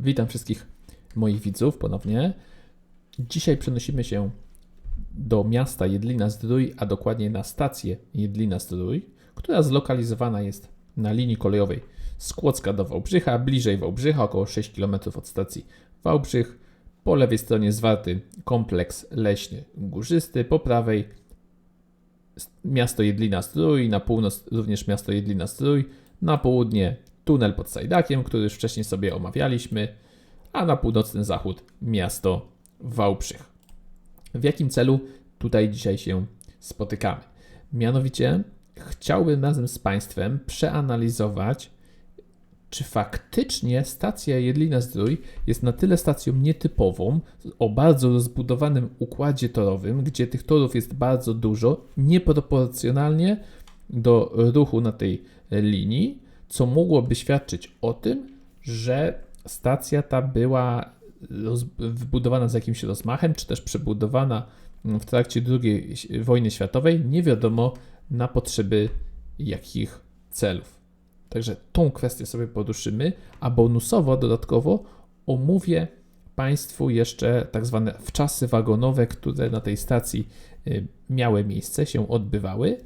Witam wszystkich moich widzów ponownie. Dzisiaj przenosimy się do miasta Jedlina-Zdrój, a dokładnie na stację Jedlina-Zdrój, która zlokalizowana jest na linii kolejowej z Kłodzka do Wałbrzycha, bliżej Wałbrzycha, około 6 km od stacji Wałbrzych. Po lewej stronie zwarty kompleks leśny górzysty, po prawej miasto Jedlina-Zdrój, na północ również miasto Jedlina-Zdrój, na południe tunel pod Sajdakiem, który już wcześniej sobie omawialiśmy, a na północny zachód miasto Wałbrzych. W jakim celu tutaj dzisiaj się spotykamy? Mianowicie chciałbym razem z Państwem przeanalizować, czy faktycznie stacja Jedlina Zdrój jest na tyle stacją nietypową, o bardzo rozbudowanym układzie torowym, gdzie tych torów jest bardzo dużo, nieproporcjonalnie do ruchu na tej linii, co mogłoby świadczyć o tym, że stacja ta była roz, wbudowana z jakimś rozmachem, czy też przebudowana w trakcie II wojny światowej, nie wiadomo na potrzeby jakich celów. Także tą kwestię sobie poruszymy, a bonusowo, dodatkowo omówię Państwu jeszcze tak zwane wczasy wagonowe, które na tej stacji y, miały miejsce, się odbywały.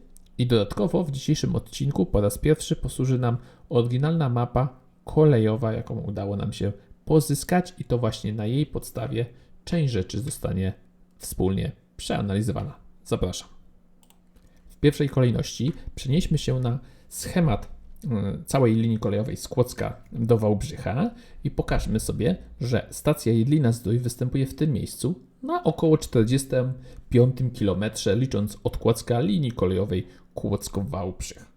I dodatkowo w dzisiejszym odcinku po raz pierwszy posłuży nam oryginalna mapa kolejowa, jaką udało nam się pozyskać, i to właśnie na jej podstawie część rzeczy zostanie wspólnie przeanalizowana. Zapraszam. W pierwszej kolejności przenieśmy się na schemat y, całej linii kolejowej z Kłodzka do Wałbrzycha i pokażmy sobie, że stacja Jedlina Zdrój występuje w tym miejscu na około 45 km, licząc od Kłodzka linii kolejowej Kłodzko-Wałbrzych.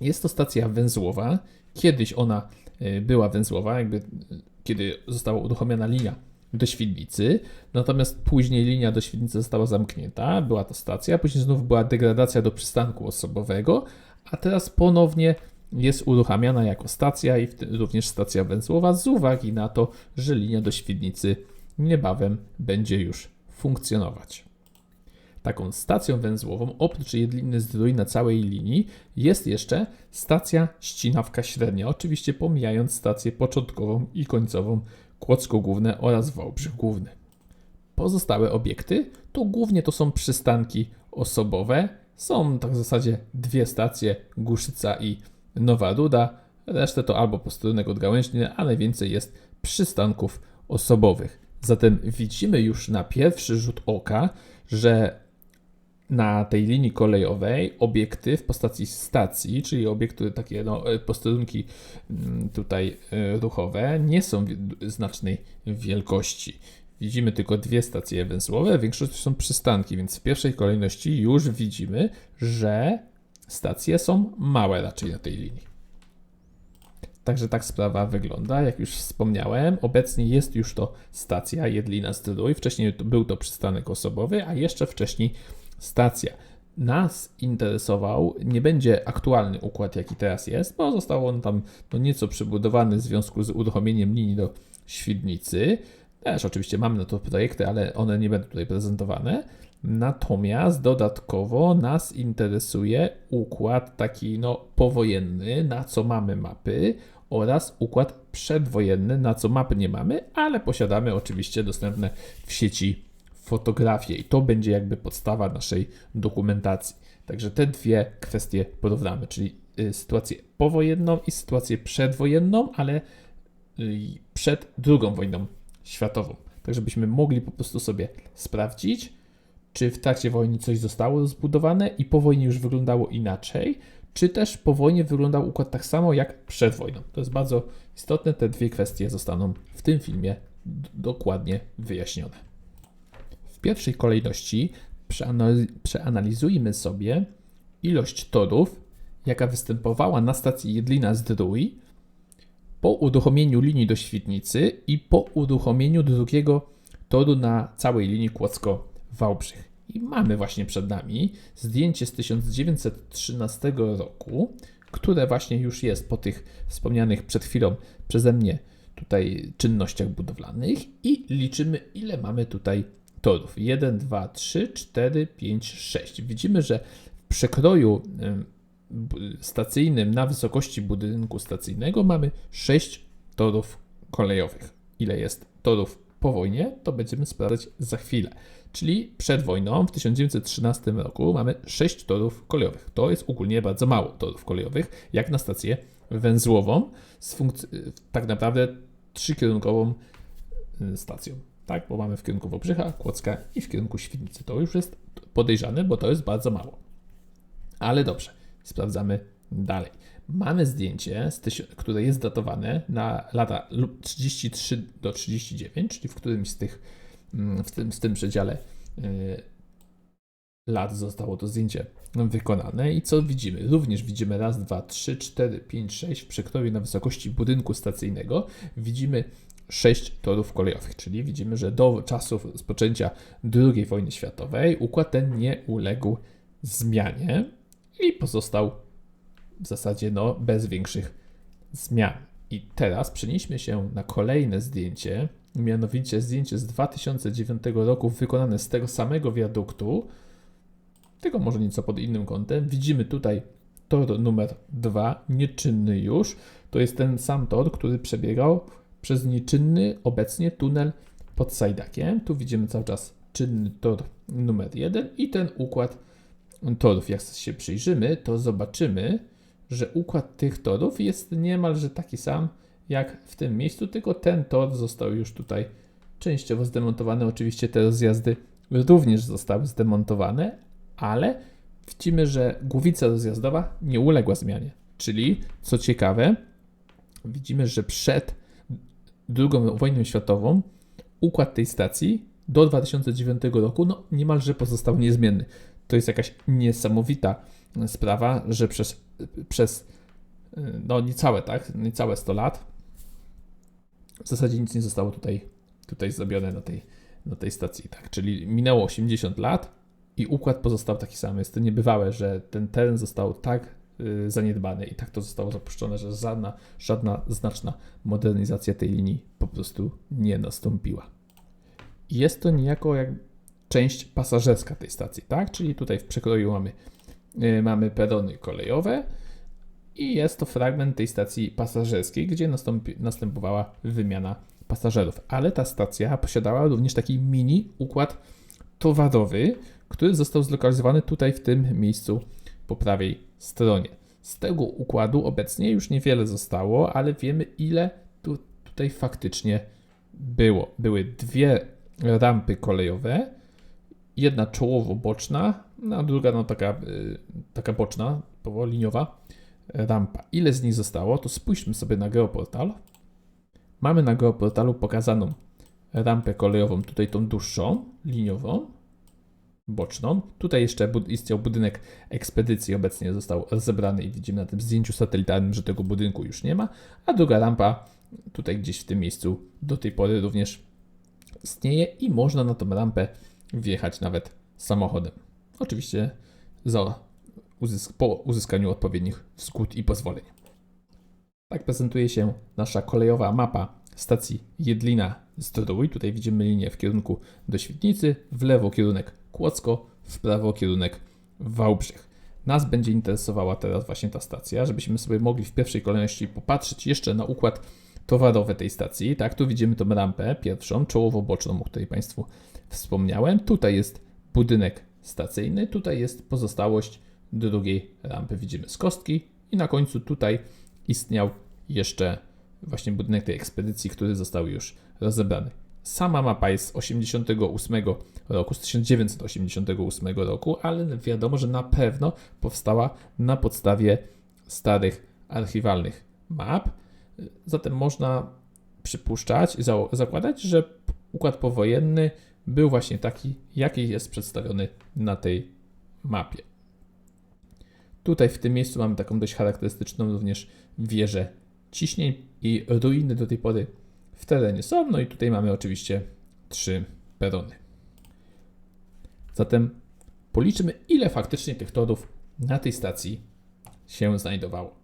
Jest to stacja węzłowa. Kiedyś ona y, była węzłowa, jakby y, kiedy została uruchomiona linia do Świdnicy, natomiast później linia do Świdnicy została zamknięta, była to stacja, później znów była degradacja do przystanku osobowego, a teraz ponownie jest uruchamiana jako stacja i również stacja węzłowa z uwagi na to, że linia do Świdnicy niebawem będzie już funkcjonować. Taką stacją węzłową, oprócz Jedliny Zdrój na całej linii, jest jeszcze stacja Ścinawka Średnia, oczywiście pomijając stację początkową i końcową Kłodzko Główne oraz Wałbrzych Główny. Pozostałe obiekty to głównie to są przystanki osobowe. Są tak w zasadzie dwie stacje, Guszyca i Nowa Ruda. Resztę to albo posterunek odgałęźny, a najwięcej jest przystanków osobowych. Zatem widzimy już na pierwszy rzut oka, że na tej linii kolejowej obiekty w postaci stacji, czyli obiekty takie no, posterunki mm, tutaj e, ruchowe, nie są znacznej wielkości. Widzimy tylko dwie stacje węzłowe, większość są przystanki, więc w pierwszej kolejności już widzimy, że stacje są małe raczej na tej linii. Także tak sprawa wygląda. Jak już wspomniałem, obecnie jest już to stacja Jedlina Zdrój. Wcześniej był to przystanek osobowy, a jeszcze wcześniej stacja. Nas interesował, nie będzie aktualny układ, jaki teraz jest, bo został on tam no, nieco przebudowany w związku z uruchomieniem linii do Świdnicy. Też oczywiście mamy na to projekty, ale one nie będą tutaj prezentowane. Natomiast dodatkowo nas interesuje układ taki no, powojenny, na co mamy mapy, oraz układ przedwojenny, na co mapy nie mamy, ale posiadamy oczywiście dostępne w sieci fotografie i to będzie jakby podstawa naszej dokumentacji. Także te dwie kwestie porównamy, czyli y, sytuację powojenną i sytuację przedwojenną, ale y, przed II wojną światową. Tak, żebyśmy mogli po prostu sobie sprawdzić, czy w trakcie wojny coś zostało zbudowane i po wojnie już wyglądało inaczej, czy też po wojnie wyglądał układ tak samo jak przed wojną. To jest bardzo istotne, te dwie kwestie zostaną w tym filmie dokładnie wyjaśnione. Pierwszej kolejności przeanalizujmy sobie ilość torów, jaka występowała na stacji Jedlina Zdrój po uruchomieniu linii do Świdnicy i po uruchomieniu drugiego toru na całej linii Kłodzko-Wałbrzych. I mamy właśnie przed nami zdjęcie z 1913 roku, które właśnie już jest po tych wspomnianych przed chwilą przeze mnie tutaj czynnościach budowlanych i liczymy ile mamy tutaj torów. 1, 2, 3, 4, 5, 6. Widzimy, że w przekroju stacyjnym na wysokości budynku stacyjnego mamy 6 torów kolejowych. Ile jest torów po wojnie, to będziemy sprawdzać za chwilę. Czyli przed wojną w 1913 roku mamy 6 torów kolejowych. To jest ogólnie bardzo mało torów kolejowych, jak na stację węzłową z tak naprawdę trzykierunkową stacją. Tak, bo mamy w kierunku Wałbrzycha, Kłodzka i w kierunku Świdnicy. To już jest podejrzane, bo to jest bardzo mało. Ale dobrze, sprawdzamy dalej. Mamy zdjęcie, które jest datowane na lata lub 33 do 39, czyli w którymś z tych, mm, w tym, w tym przedziale y, lat zostało to zdjęcie wykonane. I co widzimy? Również widzimy raz, dwa, trzy, cztery, pięć, sześć w przekroju na wysokości budynku stacyjnego. Widzimy sześć torów kolejowych, czyli widzimy, że do czasów rozpoczęcia II wojny światowej układ ten nie uległ zmianie i pozostał w zasadzie no, bez większych zmian. I teraz przenieśmy się na kolejne zdjęcie, mianowicie zdjęcie z 2009 roku wykonane z tego samego wiaduktu, tylko może nieco pod innym kątem. Widzimy tutaj tor numer 2, nieczynny już. To jest ten sam tor, który przebiegał przez nieczynny obecnie tunel pod Sajdakiem. Tu widzimy cały czas czynny tor numer 1 i ten układ torów. Jak się przyjrzymy, to zobaczymy, że układ tych torów jest niemalże taki sam jak w tym miejscu, tylko ten tor został już tutaj częściowo zdemontowany. Oczywiście te rozjazdy również zostały zdemontowane, ale widzimy, że głowica rozjazdowa nie uległa zmianie. Czyli, co ciekawe, widzimy, że przed II wojną światową układ tej stacji do 2009 roku no, niemalże pozostał niezmienny. To jest jakaś niesamowita sprawa, że przez, przez no niecałe, tak, niecałe 100 lat w zasadzie nic nie zostało tutaj, tutaj zrobione na tej, na tej stacji, tak, czyli minęło 80 lat i układ pozostał taki sam. Jest to niebywałe, że ten teren został tak y, zaniedbany i tak to zostało zapuszczone, że żadna, żadna znaczna modernizacja tej linii po prostu nie nastąpiła. Jest to niejako jak część pasażerska tej stacji, tak? Czyli tutaj w przekroju mamy, y, mamy perony kolejowe i jest to fragment tej stacji pasażerskiej, gdzie nastąpi, następowała wymiana pasażerów. Ale ta stacja posiadała również taki mini układ towarowy, który został zlokalizowany tutaj w tym miejscu po prawej stronie. Z tego układu obecnie już niewiele zostało, ale wiemy ile tu, tutaj faktycznie było. Były dwie rampy kolejowe, jedna czołowo-boczna, no, a druga no, taka, y, taka boczna, liniowa rampa. Ile z nich zostało, to spójrzmy sobie na geoportal. Mamy na geoportalu pokazaną rampę kolejową, tutaj tą dłuższą, liniową, boczną. Tutaj jeszcze istniał budynek ekspedycji, obecnie został rozebrany i widzimy na tym zdjęciu satelitarnym, że tego budynku już nie ma, a druga rampa tutaj gdzieś w tym miejscu do tej pory również istnieje i można na tą rampę wjechać nawet samochodem. Oczywiście za uzysk po uzyskaniu odpowiednich zgód i pozwoleń. Tak prezentuje się nasza kolejowa mapa stacji Jedlina Zdrój. Tutaj widzimy linię w kierunku do Świdnicy, w lewo kierunek Kłodzko, w prawo kierunek Wałbrzych. Nas będzie interesowała teraz właśnie ta stacja, żebyśmy sobie mogli w pierwszej kolejności popatrzeć jeszcze na układ towarowy tej stacji. Tak, tu widzimy tą rampę pierwszą, czołowo-boczną, o której Państwu wspomniałem. Tutaj jest budynek stacyjny, tutaj jest pozostałość drugiej rampy. Widzimy z kostki i na końcu tutaj istniał jeszcze właśnie budynek tej ekspedycji, który został już rozebrany. Sama mapa jest z 88 roku, z 1988 roku, ale wiadomo, że na pewno powstała na podstawie starych archiwalnych map. Zatem można przypuszczać i zakładać, że układ powojenny był właśnie taki, jaki jest przedstawiony na tej mapie. Tutaj w tym miejscu mamy taką dość charakterystyczną również wieżę ciśnień i ruiny do tej pory w terenie są. No i tutaj mamy oczywiście trzy perony. Zatem policzmy, ile faktycznie tych torów na tej stacji się znajdowało.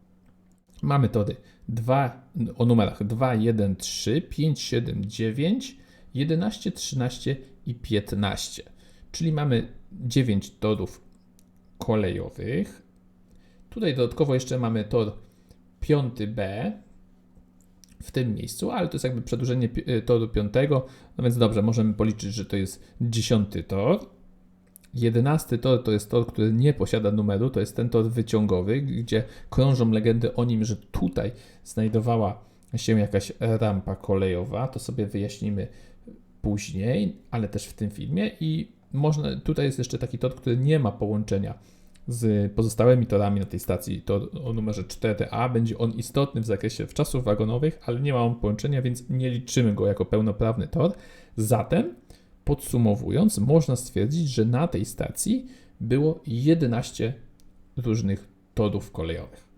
Mamy tory 2, o numerach 2, 1, 3, 5, 7, 9, 11, 13 i 15. Czyli mamy 9 torów kolejowych. Tutaj dodatkowo jeszcze mamy tor 5B, w tym miejscu, ale to jest jakby przedłużenie y, toru piątego, no więc dobrze, możemy policzyć, że to jest dziesiąty tor. Jedenasty tor to jest tor, który nie posiada numeru, to jest ten tor wyciągowy, gdzie krążą legendy o nim, że tutaj znajdowała się jakaś rampa kolejowa, to sobie wyjaśnimy później, ale też w tym filmie i można, tutaj jest jeszcze taki tor, który nie ma połączenia z pozostałymi torami na tej stacji, tor o numerze 4A, będzie on istotny w zakresie wczasów wagonowych, ale nie ma on połączenia, więc nie liczymy go jako pełnoprawny tor. Zatem, podsumowując, można stwierdzić, że na tej stacji było 11 różnych torów kolejowych.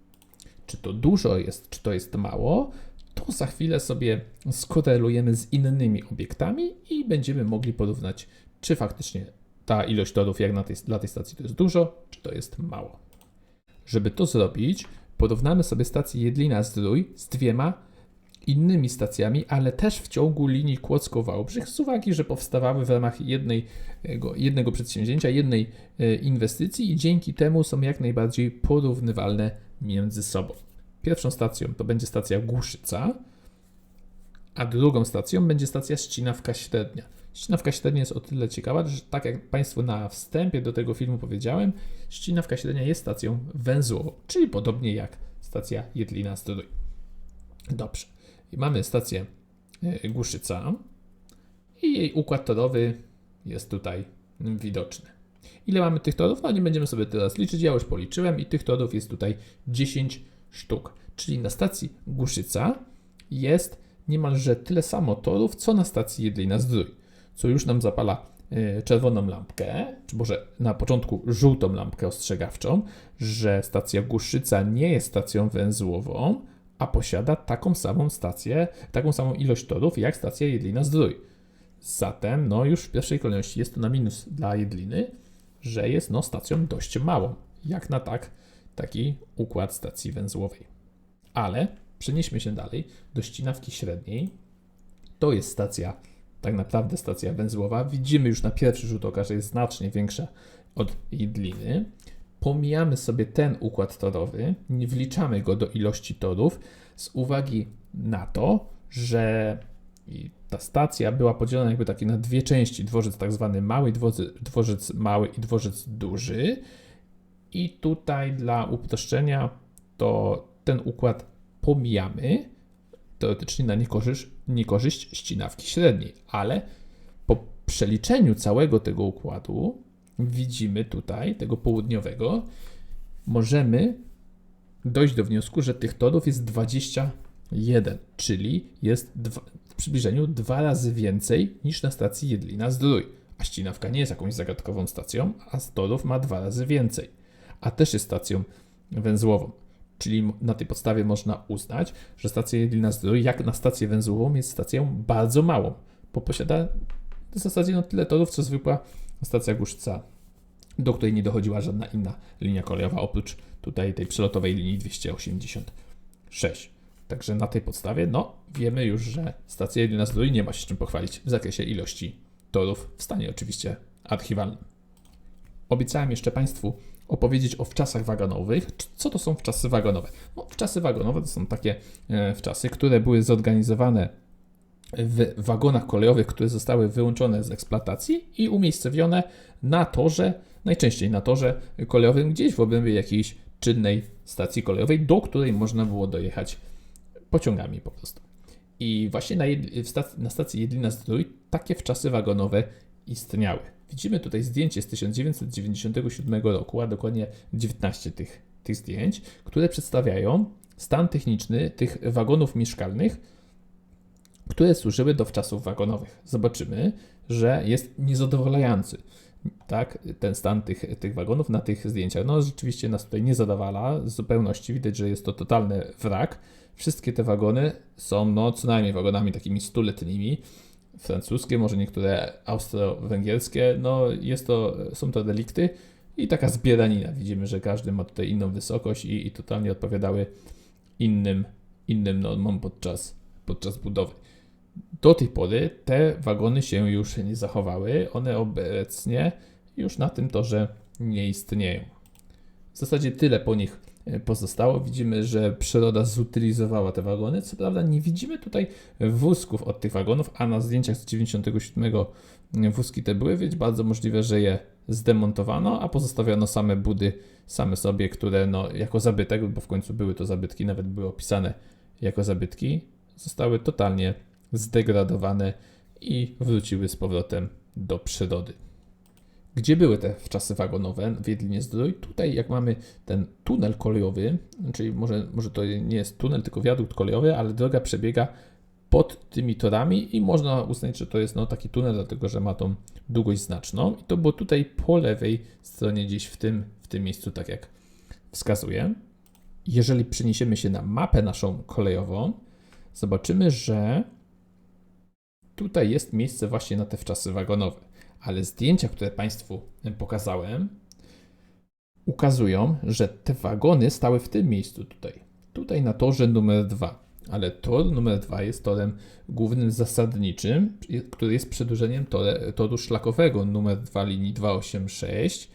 Czy to dużo jest, czy to jest mało, to za chwilę sobie skorelujemy z innymi obiektami i będziemy mogli porównać, czy faktycznie ta ilość torów jak na tej, dla tej stacji to jest dużo, czy to jest mało. Żeby to zrobić, porównamy sobie stację Jedlina-Zdrój z dwiema innymi stacjami, ale też w ciągu linii Kłodzko-Wałbrzych z uwagi, że powstawały w ramach jednej, jednego przedsięwzięcia, jednej e, inwestycji i dzięki temu są jak najbardziej porównywalne między sobą. Pierwszą stacją to będzie stacja Głuszyca, a drugą stacją będzie stacja Ścinawka Średnia. Ścinawka Średnia jest o tyle ciekawa, że tak jak Państwu na wstępie do tego filmu powiedziałem, Ścinawka Średnia jest stacją węzłową, czyli podobnie jak stacja Jedlina Zdrój. Dobrze. I mamy stację e, Głuszyca i jej układ torowy jest tutaj widoczny. Ile mamy tych torów? No nie będziemy sobie teraz liczyć, ja już policzyłem i tych torów jest tutaj 10 sztuk. Czyli na stacji Głuszyca jest niemalże tyle samo torów, co na stacji Jedlina Zdrój, co już nam zapala y, czerwoną lampkę, czy może na początku żółtą lampkę ostrzegawczą, że stacja Głuszyca nie jest stacją węzłową, a posiada taką samą stację, taką samą ilość torów jak stacja Jedlina Zdrój. Zatem, no już w pierwszej kolejności jest to na minus dla Jedliny, że jest no stacją dość małą, jak na tak taki układ stacji węzłowej. Ale przenieśmy się dalej do ścinawki średniej. To jest stacja, tak naprawdę stacja węzłowa. Widzimy już na pierwszy rzut oka, że jest znacznie większa od Jedliny. Pomijamy sobie ten układ torowy, nie wliczamy go do ilości torów z uwagi na to, że ta stacja była podzielona jakby takie na dwie części, dworzec tak zwany mały, dworzec mały i dworzec duży. I tutaj dla uproszczenia to ten układ pomijamy, teoretycznie na niekorzyść, niekorzyść ścinawki średniej, ale po przeliczeniu całego tego układu widzimy tutaj, tego południowego, możemy dojść do wniosku, że tych torów jest 21, czyli jest dwa, w przybliżeniu dwa razy więcej niż na stacji Jedlina Zdrój. A ścinawka nie jest jakąś zagadkową stacją, a z torów ma dwa razy więcej a też jest stacją węzłową. Czyli na tej podstawie można uznać, że stacja Jedlina Zdrój, jak na stację węzłową, jest stacją bardzo małą, bo posiada w zasadzie no tyle torów, co zwykła stacja Głuszyca, do której nie dochodziła żadna inna linia kolejowa, oprócz tutaj tej przelotowej linii 286. Także na tej podstawie, no, wiemy już, że stacja Jedlina Zdrój nie ma się czym pochwalić w zakresie ilości torów, w stanie oczywiście archiwalnym. Obiecałem jeszcze Państwu opowiedzieć o wczasach wagonowych. Co to są wczasy wagonowe? No, wczasy wagonowe to są takie e, wczasy, które były zorganizowane w wagonach kolejowych, które zostały wyłączone z eksploatacji i umiejscowione na torze, najczęściej na torze kolejowym, gdzieś w obrębie jakiejś czynnej stacji kolejowej, do której można było dojechać pociągami po prostu. I właśnie na, na stacji Jedlina Zdrój takie wczasy wagonowe istniały. Widzimy tutaj zdjęcie z 1997 roku, a dokładnie 19 tych, tych zdjęć, które przedstawiają stan techniczny tych wagonów mieszkalnych, które służyły do wczasów wagonowych. Zobaczymy, że jest niezadowalający. Tak, ten stan tych, tych wagonów na tych zdjęciach. No, rzeczywiście nas tutaj nie zadowala. Z zupełności widać, że jest to totalny wrak. Wszystkie te wagony są no, co najmniej wagonami takimi stuletnimi francuskie, może niektóre austro-węgierskie, no jest to, są to delikty i taka zbieranina. Widzimy, że każdy ma tutaj inną wysokość i, i totalnie odpowiadały innym, innym normom podczas, podczas budowy. Do tej pory te wagony się już nie zachowały, one obecnie już na tym torze nie istnieją. W zasadzie tyle po nich pozostało. Widzimy, że przyroda zutylizowała te wagony. Co prawda nie widzimy tutaj wózków od tych wagonów, a na zdjęciach z 97 wózki te były, więc bardzo możliwe, że je zdemontowano, a pozostawiono same budy same sobie, które no, jako zabytek, bo w końcu były to zabytki, nawet były opisane jako zabytki, zostały totalnie zdegradowane i wróciły z powrotem do przyrody. Gdzie były te wczasy wagonowe w Jedlinie Zdrój? Tutaj jak mamy ten tunel kolejowy, czyli może, może to nie jest tunel, tylko wiadukt kolejowy, ale droga przebiega pod tymi torami i można uznać, że to jest no, taki tunel, dlatego że ma tą długość znaczną. I to było tutaj po lewej stronie, gdzieś w tym, w tym miejscu, tak jak wskazuje. Jeżeli przeniesiemy się na mapę naszą kolejową, zobaczymy, że tutaj jest miejsce właśnie na te wczasy wagonowe. Ale zdjęcia, które Państwu pokazałem, ukazują, że te wagony stały w tym miejscu tutaj. Tutaj na torze numer 2 ale tor numer 2 jest torem głównym zasadniczym, który jest przedłużeniem tore, toru szlakowego numer 2 linii 286,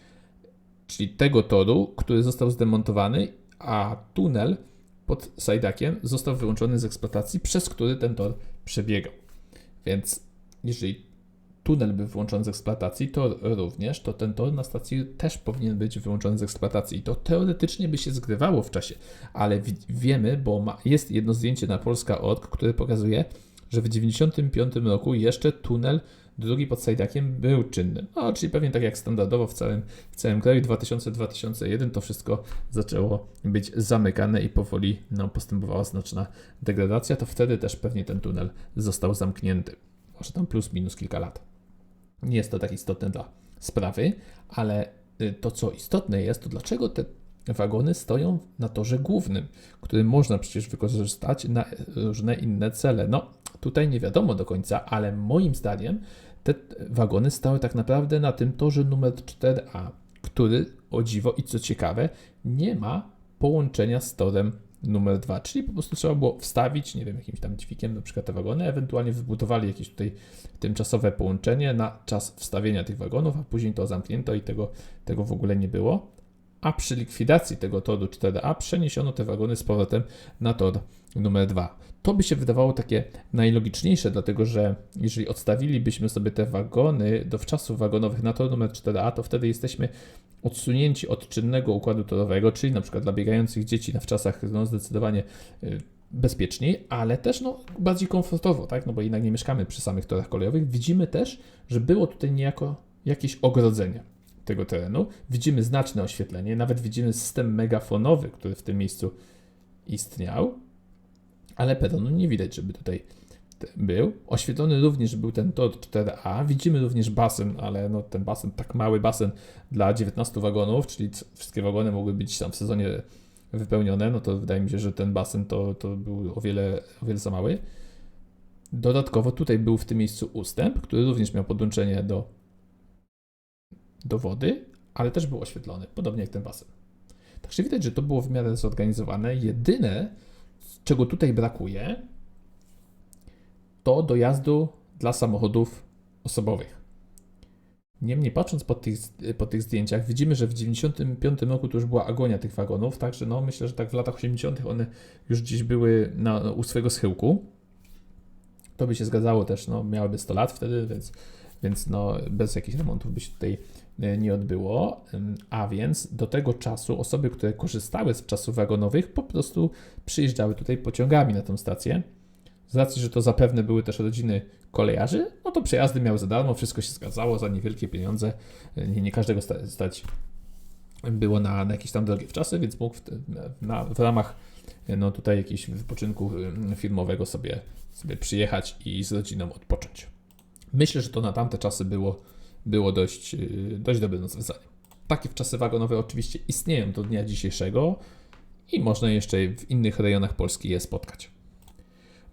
czyli tego toru, który został zdemontowany, a tunel pod Sajdakiem został wyłączony z eksploatacji, przez który ten tor przebiegał. Więc jeżeli tunel był wyłączony z eksploatacji, to również, to ten tor na stacji też powinien być wyłączony z eksploatacji. I to teoretycznie by się zgrywało w czasie, ale wiemy, bo ma, jest jedno zdjęcie na Polska.org, które pokazuje, że w 1995 roku jeszcze tunel drugi pod Sajdakiem był czynny. No, czyli pewnie tak jak standardowo w całym, w całym kraju 2000-2001 to wszystko zaczęło być zamykane i powoli no, postępowała znaczna degradacja, to wtedy też pewnie ten tunel został zamknięty. Może tam plus minus kilka lat. Nie jest to tak istotne dla sprawy, ale y, to, co istotne jest, to dlaczego te wagony stoją na torze głównym, który można przecież wykorzystać na różne inne cele. No, tutaj nie wiadomo do końca, ale moim zdaniem te wagony stały tak naprawdę na tym torze numer 4A, który o dziwo i co ciekawe, nie ma połączenia z torem numer dwa, czyli po prostu trzeba było wstawić, nie wiem, jakimś tam dźwigiem na przykład te wagony, ewentualnie wybudowali jakieś tutaj tymczasowe połączenie na czas wstawienia tych wagonów, a później to zamknięto i tego, tego w ogóle nie było. A przy likwidacji tego toru 4A przeniesiono te wagony z powrotem na tor numer 2. To by się wydawało takie najlogiczniejsze, dlatego że jeżeli odstawilibyśmy sobie te wagony do wczasów wagonowych na tor numer 4A, to wtedy jesteśmy odsunięci od czynnego układu torowego, czyli na przykład dla biegających dzieci na wczasach no, zdecydowanie y, bezpieczniej, ale też no, bardziej komfortowo, tak? no bo jednak nie mieszkamy przy samych torach kolejowych. Widzimy też, że było tutaj niejako jakieś ogrodzenie tego terenu. Widzimy znaczne oświetlenie, nawet widzimy system megafonowy, który w tym miejscu istniał, ale peronu nie widać, żeby tutaj był. Oświetlony również był ten tor 4A. Widzimy również basen, ale no ten basen, tak mały basen dla 19 wagonów, czyli wszystkie wagony mogły być tam w sezonie wypełnione, no to wydaje mi się, że ten basen to, to był o wiele, o wiele za mały. Dodatkowo tutaj był w tym miejscu ustęp, który również miał podłączenie do, do wody, ale też był oświetlony, podobnie jak ten basen. Także widać, że to było w miarę zorganizowane. Jedyne, czego tutaj brakuje, to dojazdu dla samochodów osobowych. Niemniej patrząc po tych, po tych zdjęciach, widzimy, że w 1995 roku to już była agonia tych wagonów, także no myślę, że tak w latach 80. one już gdzieś były na, u swojego schyłku. To by się zgadzało też, no miałyby 100 lat wtedy, więc, więc no bez jakichś remontów by się tutaj nie odbyło. A więc do tego czasu osoby, które korzystały z czasów wagonowych, po prostu przyjeżdżały tutaj pociągami na tą stację. Z racji, że to zapewne były też rodziny kolejarzy, no to przejazdy miały za darmo, wszystko się zgadzało za niewielkie pieniądze. Nie, nie każdego stać było na, na jakieś tam drogie wczasy, więc mógł w, na, w ramach no tutaj jakiegoś wypoczynku filmowego sobie, sobie przyjechać i z rodziną odpocząć. Myślę, że to na tamte czasy było, było dość, y, dość dobrym rozwiązaniem. Takie wczasy wagonowe oczywiście istnieją do dnia dzisiejszego i można jeszcze w innych rejonach Polski je spotkać.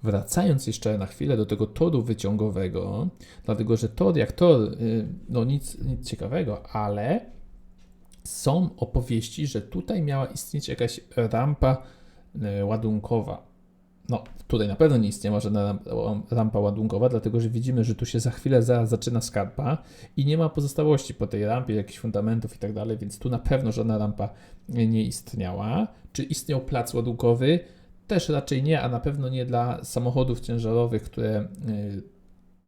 Wracając jeszcze na chwilę do tego toru wyciągowego, dlatego że tor jak tor, y, no nic, nic ciekawego, ale są opowieści, że tutaj miała istnieć jakaś rampa y, ładunkowa. No, tutaj na pewno nie istniała żadna ram- rampa ładunkowa, dlatego że widzimy, że tu się za chwilę zaczyna skarpa i nie ma pozostałości po tej rampie, jakichś fundamentów i tak dalej, więc tu na pewno żadna rampa nie istniała. Czy istniał plac ładunkowy? Też raczej nie, a na pewno nie dla samochodów ciężarowych, które y,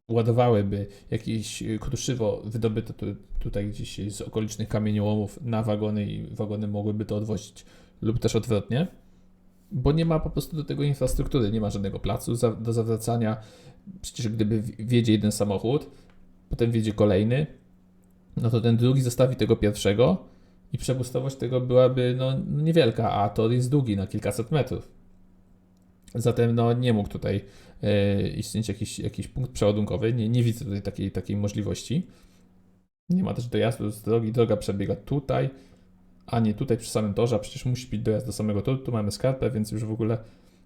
ładowałyby jakieś y, kruszywo wydobyte tu, tutaj gdzieś z okolicznych kamieniołomów na wagony i wagony mogłyby to odwozić lub też odwrotnie bo nie ma po prostu do tego infrastruktury, nie ma żadnego placu za, do zawracania. Przecież gdyby w- wjedzie jeden samochód, potem wjedzie kolejny, no to ten drugi zostawi tego pierwszego i przepustowość tego byłaby no, niewielka, a tor jest długi na kilkaset metrów. Zatem no, nie mógł tutaj e, istnieć jakiś, jakiś punkt przeładunkowy. Nie, nie widzę tutaj takiej, takiej możliwości. Nie ma też dojazdu z drogi. Droga przebiega tutaj, a nie tutaj przy samym torze, a przecież musi być dojazd do samego toru. Tu mamy skarpę, więc już w ogóle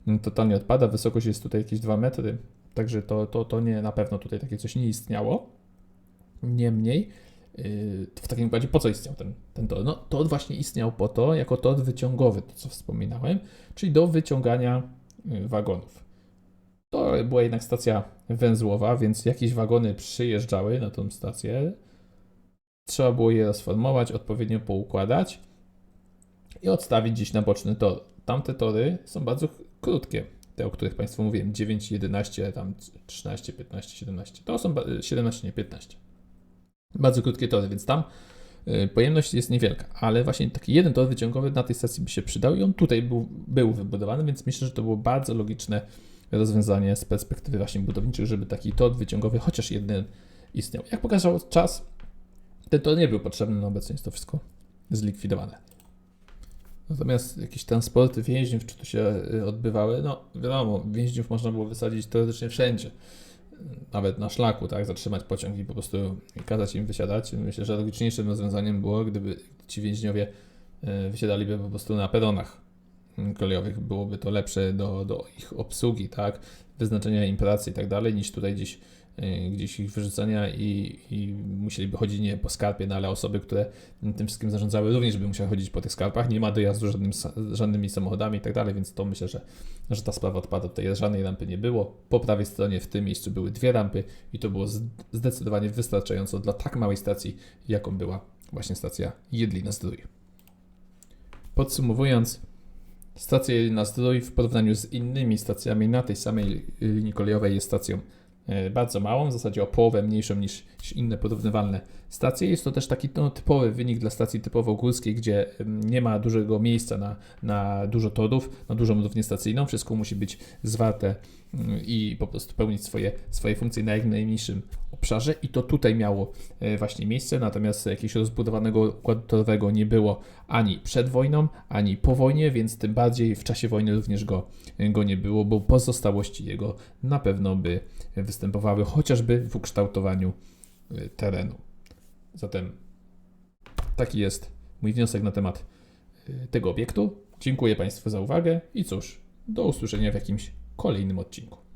mm, totalnie odpada. Wysokość jest tutaj jakieś 2 metry, także to, to, to nie, na pewno tutaj takie coś nie istniało. Niemniej, yy, w takim układzie po co istniał ten, ten tor? No, tor właśnie istniał po to, jako tor wyciągowy, to co wspominałem, czyli do wyciągania yy, wagonów. To była jednak stacja węzłowa, więc jakieś wagony przyjeżdżały na tą stację. Trzeba było je rozformować, odpowiednio poukładać i odstawić gdzieś na boczny tor. Tamte tory są bardzo krótkie, te o których Państwu mówiłem, 9, 11, tam 13, 15, 17. To są ba- 17, nie 15. Bardzo krótkie tory, więc tam y, pojemność jest niewielka, ale właśnie taki jeden tor wyciągowy na tej stacji by się przydał i on tutaj był, był wybudowany, więc myślę, że to było bardzo logiczne rozwiązanie z perspektywy właśnie budowniczych, żeby taki tor wyciągowy chociaż jeden istniał. Jak pokazał czas, ten tor nie był potrzebny, no obecnie jest to wszystko zlikwidowane. Natomiast jakieś transporty więźniów, czy tu się y, odbywały, no wiadomo, więźniów można było wysadzić teoretycznie wszędzie. Nawet na szlaku, tak, zatrzymać pociąg i po prostu kazać im wysiadać. Myślę, że logiczniejszym rozwiązaniem było, gdyby ci więźniowie y, wysiadaliby po prostu na peronach kolejowych. Byłoby to lepsze do, do ich obsługi, tak, wyznaczenia im pracy i tak dalej, niż tutaj gdzieś gdzieś ich wyrzucania i, i musieliby chodzić nie po skarpie, no ale osoby, które tym wszystkim zarządzały również by musiały chodzić po tych skarpach, nie ma dojazdu żadnym, żadnymi samochodami i tak dalej, więc to myślę, że, że ta sprawa odpada. Tutaj żadnej rampy nie było. Po prawej stronie w tym miejscu były dwie rampy i to było zdecydowanie wystarczająco dla tak małej stacji, jaką była właśnie stacja Jedlina Zdrój. Podsumowując, stacja Jedlina Zdrój w porównaniu z innymi stacjami na tej samej linii kolejowej jest stacją bardzo małą, w zasadzie o połowę mniejszą niż, inne porównywalne stacje. Jest to też taki no, typowy wynik dla stacji typowo górskiej, gdzie nie ma dużego miejsca na, na dużo torów, na dużą równię stacyjną. Wszystko musi być zwarte i po prostu pełnić swoje, swoje funkcje na jak najmniejszym obszarze i to tutaj miało e, właśnie miejsce, natomiast jakiegoś rozbudowanego układu torowego nie było ani przed wojną, ani po wojnie, więc tym bardziej w czasie wojny również go, go nie było, bo pozostałości jego na pewno by występowały chociażby w ukształtowaniu e, terenu. Zatem taki jest mój wniosek na temat y, tego obiektu. Dziękuję Państwu za uwagę i cóż, do usłyszenia w jakimś kolejnym odcinku.